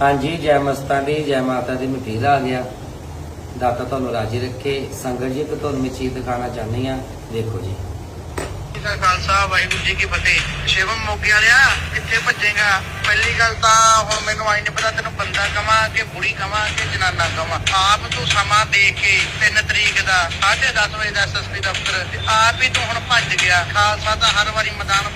ਹਾਂਜੀ, ਜੈ ਮਸਤਾਂ ਦੀ, ਜੈ ਮਾਤਾ ਦੀ ਮਠੀਲ ਆ ਗਿਆ। ਦਾਤਾ ਤੁਹਾਨੂੰ ਰਾਜੀ ਰੱਖੇ। ਸੰਗਤ ਜੀ ਤੁਹਾਨੂੰ ਮੈਂ ਚੀਜ਼ ਦਿਖਾਣਾ ਚਾਹੁੰਦੀ ਆ ਦੇਖੋ ਜੀ। ਜੀ ਕਾ ਖਾਲਸਾ, ਵਾਹਿਗੁਰੂ ਜੀ ਕੀ ਫਤਿਹ। ਸ਼ਿਵਮ ਮੋਗੇ ਵਾਲਿਆ, ਕਿੱਥੇ ਭੱਜੇਗਾ? ਪਹਿਲੀ ਗੱਲ ਤਾਂ ਹੁਣ ਮੈਨੂੰ ਆਈ ਨਹੀਂ ਪਤਾ, ਤੈਨੂੰ ਬੰਦਾ ਕਵਾਂ ਕਿ ਬੁੜੀ ਕਵਾਂ ਕਿ ਜਨਾਨਾ ਕਵਾਂ? ਆਪ ਤੂੰ ਸਮਾਂ ਦੇਖ ਕੇ 3 ਤਰੀਕ ਦਾ 10:30 ਵਜੇ ਦਾ ਐਸਐਸਪੀ ਦਫ਼ਤਰ ਆਪ ਹੀ ਤੂੰ ਹੁਣ ਭੱਜ ਗਿਆ। ਖਾਲਸਾ ਤਾਂ ਹਰ ਵਾਰੀ ਮੈਦਾਨ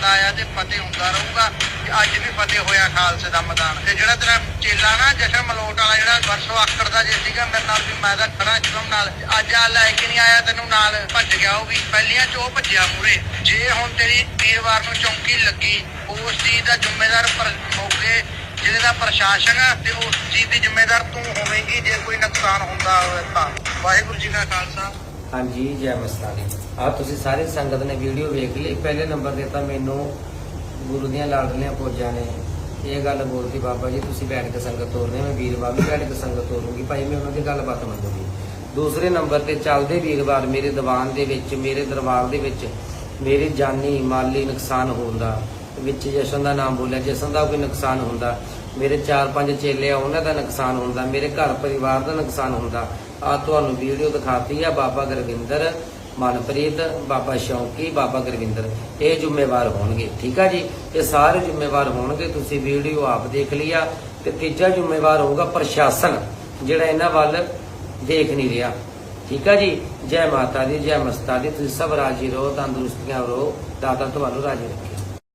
ਕਰਦਾ ਆਇਆ ਤੇ ਫਤਿਹ ਹੁੰਦਾ ਰਹੂਗਾ ਤੇ ਅੱਜ ਵੀ ਫਤਿਹ ਹੋਇਆ ਖਾਲਸੇ ਦਾ ਮੈਦਾਨ। ਤੇ ਜਿਹੜਾ ਤੇਰਾ ਚੇਲਾ ਨਾ, ਜਸ਼ਨ ਮਲੋਟ ਵਾਲਾ ਜਿਹੜਾ ਵਰਸੋ ਆਕੜ ਦਾ ਜੇ ਸੀਗਾ, ਮੇਰੇ ਨਾਲ ਵੀ ਮੈਂ ਤਾਂ ਖੜਾ ਸ਼ਿਵਮ ਨਾਲ। ਅੱਜ ਆ ਲੈ ਕੇ ਨਹੀਂ ਆਇਆ, ਤੈਨੂੰ ਨਾਲ ਭੱਜ ਗਿਆ ਉਹ ਵੀ। ਪਹਿਲੀਆਂ ਚ ਉਹ ਭੱਜਿਆ ਮੂਰੇ ਜੇ ਹੁਣ ਤੇਰੀ ਵੀਰਵਾਰ ਨੂੰ ਚੌਂਕੀ ਲੱਗੀ, ਉਸ ਚੀਜ਼ ਦਾ ਜ਼ਿੰਮੇਦਾਰ ਪਰ ਮੌਕੇ ਜ਼ਿਲ੍ਹੇ ਦਾ ਪ੍ਰਸ਼ਾਸਨ ਤੇ ਉਸ ਚੀਜ਼ ਦੀ ਜ਼ਿੰਮੇਦਾਰ ਤੂੰ ਹੋਵੇਂਗੀ, ਜੇ ਕੋਈ ਨੁਕਸਾਨ ਹੁੰਦਾ ਹੋਵੇ ਤਾਂ। ਵਾਹਿਗੁਰੂ ਜੀ ਕਾ ਖਾਲਸਾ। ਹਾਂਜੀ, ਜੈ ਮਸਤਾਂ ਦੀ ਆ ਤੁਸੀਂ ਸਾਰੇ ਸੰਗਤ ਨੇ ਵੀਡੀਓ ਵੇਖ ਲਈ। ਪਹਿਲੇ ਨੰਬਰ ਤੇ ਤਾਂ ਮੈਨੂੰ ਗੁਰੂ ਦੀਆਂ ਲਾਡਲੀਆਂ ਪੋਜਾਂ ਨੇ ਇਹ ਗੱਲ ਬੋਲਦੀ ਬਾਬਾ ਜੀ, ਤੁਸੀਂ ਬੈਠ ਕੇ ਸੰਗਤ ਤੋਰਨੇ ਮੈਂ ਵੀਰਵਾਰ ਵੀ ਬੈਠ ਕੇ ਸੰਗਤ ਤੋਰੂੰਗੀ। ਭਾਈ, ਮੈਂ ਉਹਨਾਂ ਦੀ ਗੱਲਬਾਤ ਮੰਨੂਗੀ। ਦੂਸਰੇ ਨੰਬਰ ਤੇ ਚੱਲਦੇ ਵੀਰਵਾਰ ਮੇਰੇ ਦੀਵਾਨ ਦੇ ਵਿੱਚ, ਮੇਰੇ ਦਰਬਾਰ ਦੇ ਵਿੱਚ ਮੇਰੇ ਜਾਨੀ ਮਾਲੀ ਨੁਕਸਾਨ ਹੋਣ ਦਾ, ਵਿੱਚ ਜਸ਼ਨ ਦਾ ਨਾਮ ਬੋਲਿਆ, ਜਸ਼ਨ ਦਾ ਕੋਈ ਨੁਕਸਾਨ ਹੁੰਦਾ। ਮੇਰੇ ਚਾਰ ਪੰਜ ਚੇਲੇ ਆ, ਉਹਨਾਂ ਦਾ ਨੁਕਸਾਨ ਹੁੰਦਾ, ਮੇਰੇ ਘਰ ਪਰਿਵਾਰ ਦਾ ਨੁਕਸਾਨ ਹੁੰਦਾ। ਆ ਤੁਹਾਨੂੰ ਵੀਡੀਓ ਦਿਖਾਤੀ ਆ ਬਾਬਾ ਗੁਰਵਿੰਦਰ ਮਨਪ੍ਰੀਤ, ਬਾਬਾ ਸ਼ੌਂਕੀ, ਬਾਬਾ ਗੁਰਵਿੰਦਰ। ਇਹ ਜ਼ਿੰਮੇਵਾਰ ਹੋਣਗੇ, ਠੀਕ ਆ ਜੀ? ਇਹ ਸਾਰੇ ਜ਼ਿੰਮੇਵਾਰ ਹੋਣਗੇ, ਤੁਸੀਂ ਵੀਡੀਓ ਆਪ ਦੇਖ ਲਿਆ ਤੇ ਤੀਜਾ ਜ਼ਿੰਮੇਵਾਰ ਹੋਊਗਾ ਪ੍ਰਸ਼ਾਸਨ, ਜਿਹੜਾ ਇਹਨਾਂ ਵੱਲ ਦੇਖ ਨਹੀਂ ਰਿਹਾ। ਠੀਕ ਆ ਜੀ? ਜੈ ਮਾਤਾ ਦੀ, ਜੈ ਮਸਤਾ ਦੀ, ਤੁਸੀਂ ਸਭ ਰਾਜੀ ਰਹੋ, ਤੰਦਰੁਸਤੀਆਂ ਰਹੋ, ਦਾਤਾ ਤੁਹਾਨੂੰ ਰਾਜੀ ਰੱਖੇ।